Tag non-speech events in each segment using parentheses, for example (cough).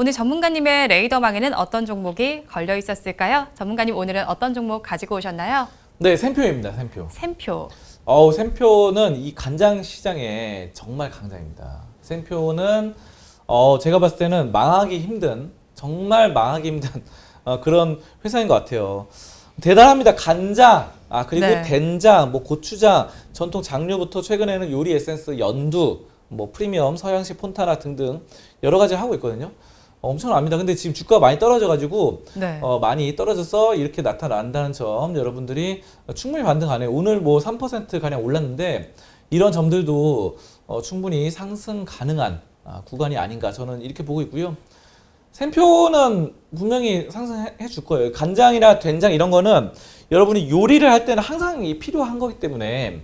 오늘 전문가님의 레이더망에는 어떤 종목이 걸려 있었을까요? 전문가님 오늘은 어떤 종목 가지고 오셨나요? 네, 샘표입니다. 샘표. 샘표. 어우, 샘표는 이 간장 시장에 정말 강자입니다. 샘표는 어, 제가 봤을 때는 망하기 힘든 정말 망하기 힘든 어, 그런 회사인 것 같아요. 대단합니다. 간장, 아 그리고 네. 된장, 뭐 고추장, 전통 장류부터 최근에는 요리 에센스, 연두, 뭐 프리미엄, 서양식 폰타나 등등 여러 가지 하고 있거든요. 어, 엄청납니다. 근데 지금 주가가 많이 떨어져가지고 네. 어, 많이 떨어져서 이렇게 나타난다는 점 여러분들이 충분히 반등 가네요. 오늘 뭐 3% 가량 올랐는데 이런 점들도 어, 충분히 상승 가능한 아, 구간이 아닌가 저는 이렇게 보고 있고요. 샘표는 분명히 상승해 줄 거예요. 간장이나 된장 이런 거는 여러분이 요리를 할 때는 항상 이 필요한 거기 때문에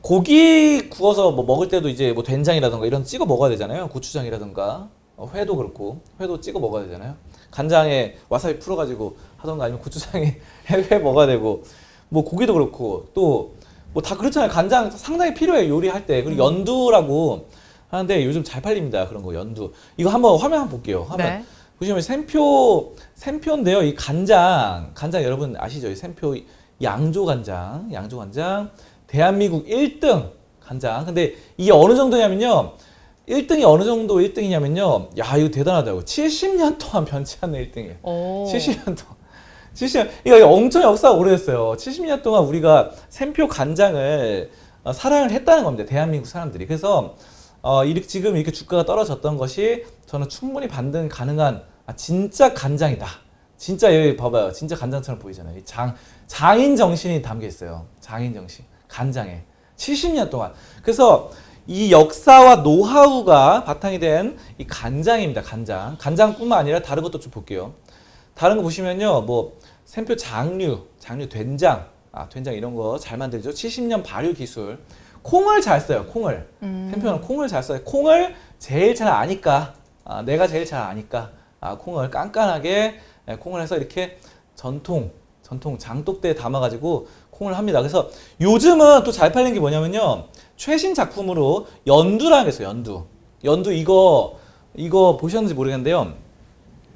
고기 구워서 뭐 먹을 때도 이제 뭐 된장이라던가 이런 찍어 먹어야 되잖아요. 고추장이라던가 어, 회도 그렇고 회도 찍어 먹어야 되잖아요. 간장에 와사비 풀어가지고 하던가 아니면 고추장에 (laughs) 회 먹어야 되고 뭐 고기도 그렇고 또 뭐 다 그렇잖아요. 간장 상당히 필요해요 요리할 때 그리고 연두라고 하는데 요즘 잘 팔립니다 그런 거 연두 이거 한번 화면 한번 볼게요. 화면 네. 보시면 샘표 샘표인데요. 이 간장 간장 여러분 아시죠? 이 샘표 양조 간장 양조 간장 대한민국 1등 간장. 근데 이게 어느 정도냐면요. 1등이 어느 정도 1등이냐면요. 야 이거 대단하다고. 70년 동안 변치 않는 1등이에요. 오. 70년 동안. 70년, 이거 엄청 역사가 오래됐어요. 70년 동안 우리가 샘표 간장을 어, 사랑을 했다는 겁니다. 대한민국 사람들이. 그래서 어, 이렇게 지금 이렇게 주가가 떨어졌던 것이 저는 충분히 반등 가능한 아, 진짜 간장이다. 진짜 여기 봐봐요. 진짜 간장처럼 보이잖아요. 이 장, 장인 정신이 담겨 있어요. 장인 정신. 간장에. 70년 동안. 그래서 이 역사와 노하우가 바탕이 된 이 간장입니다. 간장. 간장뿐만 아니라 다른 것도 좀 볼게요. 다른 거 보시면요, 뭐 샘표 장류, 장류 된장, 아 된장 이런 거 잘 만들죠. 70년 발효 기술, 콩을 잘 써요. 콩을 음. 샘표는 콩을 잘 써요. 콩을 제일 잘 아니까, 아, 내가 제일 잘 아니까, 아 콩을 깐깐하게 예, 콩을 해서 이렇게 전통 전통 장독대에 담아가지고 콩을 합니다. 그래서 요즘은 또 잘 팔리는 게 뭐냐면요, 최신 작품으로 연두라는 게 있어요. 연두, 연두 이거 이거 보셨는지 모르겠는데요.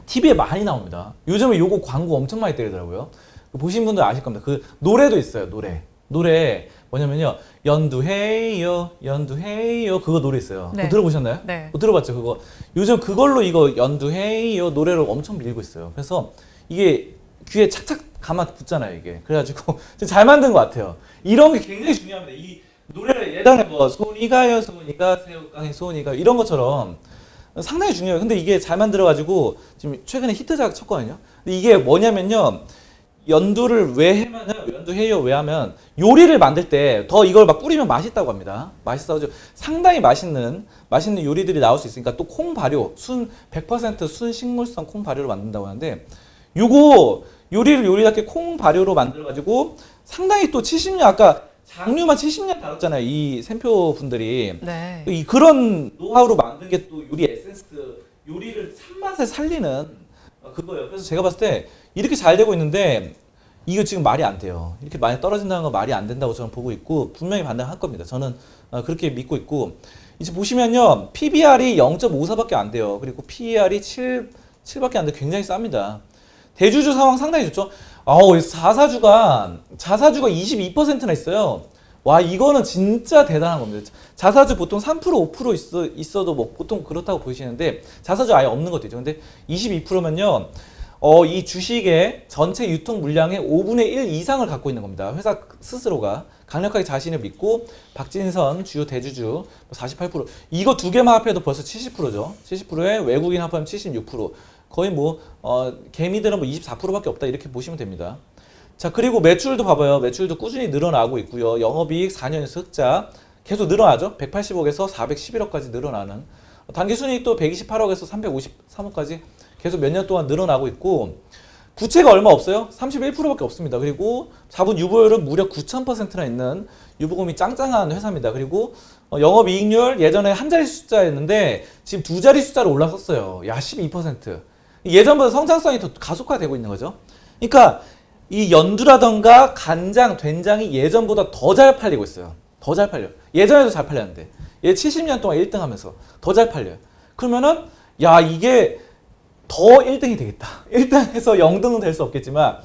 TV에 많이 나옵니다. 요즘에 요거 광고 엄청 많이 때리더라고요. 보신 분들 아실 겁니다. 그 노래도 있어요. 노래. 노래 뭐냐면요. 연두해요. 연두해요. 그거 노래 있어요. 네. 그거 들어보셨나요? 네. 그거 들어봤죠. 그거. 요즘 그걸로 이거 연두해요 노래를 엄청 밀고 있어요. 그래서 이게 귀에 착착 감아 붙잖아요. 이게. 그래가지고 (laughs) 잘 만든 것 같아요. 이런 게 굉장히 중요합니다. 이 노래를 예전에 뭐 손이 가요, 손이 가세요, 깡이 손이 가요 이런 것처럼 상당히 중요해요. 근데 이게 잘 만들어가지고 지금 최근에 히트작 쳤거든요. 근데 이게 뭐냐면요. 연두를 왜 하면은 연두 해요 왜 하면 요리를 만들 때 더 이걸 막 뿌리면 맛있다고 합니다. 맛있어서 상당히 맛있는 맛있는 요리들이 나올 수 있으니까 또 콩 발효 순 100% 순식물성 콩 발효로 만든다고 하는데 요거 요리를 요리답게 콩 발효로 만들어 가지고 상당히 또 70년 아까 장류만 70년 다뤘잖아요. 이 샘표 분들이 네. 이 그런 노하우로 만든 게 또 요리 에센스 요리를 참맛을 살리는 어, 그거예요. 그래서 제가 봤을 때 이렇게 잘 되고 있는데 이거 지금 말이 안 돼요. 이렇게 많이 떨어진다는 건 말이 안 된다고 저는 보고 있고 분명히 반등할 겁니다. 저는 어, 그렇게 믿고 있고 이제 보시면요 PBR이 0.54밖에 안 돼요. 그리고 PER이 7 7밖에 안 돼. 굉장히 쌉니다. 대주주 상황 상당히 좋죠. 아우 자사주가 자사주가 22%나 있어요. 와 이거는 진짜 대단한 겁니다. 자사주 보통 3% 5% 있어 있어도 뭐 보통 그렇다고 보시는데 자사주 아예 없는 것도 있죠. 근데 22%면요. 어, 이 주식의 전체 유통 물량의 5분의 1 이상을 갖고 있는 겁니다. 회사 스스로가 강력하게 자신을 믿고 박진선 주요 대주주 48% 이거 두 개만 합해도 벌써 70%죠. 70%에 외국인 합하면 76% 거의 뭐 어, 개미들은 뭐 24%밖에 없다 이렇게 보시면 됩니다. 자 그리고 매출도 봐봐요. 매출도 꾸준히 늘어나고 있고요. 영업이익 4년에서 흑자 계속 늘어나죠. 180억에서 411억까지 늘어나는 단기순이익도 128억에서 353억까지 계속 몇 년 동안 늘어나고 있고 부채가 얼마 없어요? 31%밖에 없습니다. 그리고 자본 유보율은 무려 9,000%나 있는 유보금이 짱짱한 회사입니다. 그리고 어, 영업이익률 예전에 한 자리 숫자였는데 지금 두 자리 숫자로 올라섰어요. 야 12%. 예전보다 성장성이 더 가속화되고 있는 거죠. 그러니까 이 연두라던가 간장, 된장이 예전보다 더 잘 팔리고 있어요. 더 잘 팔려. 예전에도 잘 팔렸는데 얘 70년 동안 1등 하면서 더 잘 팔려요. 그러면은 야 이게 더 1등이 되겠다. (laughs) 1등에서 0등은 될 수 없겠지만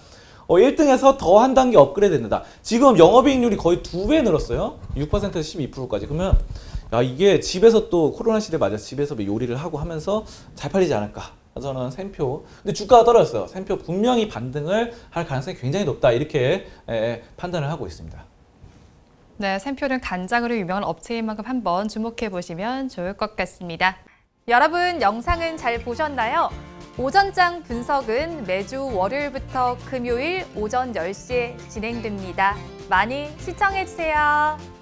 어, 1등에서 더 한 단계 업그레이드 된다. 지금 영업이익률이 거의 두 배 늘었어요. 6%에서 12%까지. 그러면 야 이게 집에서 또 코로나 시대 맞아 서 집에서 뭐 요리를 하고 하면서 잘 팔리지 않을까. 저는 샘표. 근데 주가가 떨어졌어요. 샘표 분명히 반등을 할 가능성이 굉장히 높다. 이렇게 에, 판단을 하고 있습니다. 네, 샘표는 간장으로 유명한 업체인 만큼 한번 주목해 보시면 좋을 것 같습니다. 여러분 영상은 잘 보셨나요? 오전장 분석은 매주 월요일부터 금요일 오전 10시에 진행됩니다. 많이 시청해 주세요.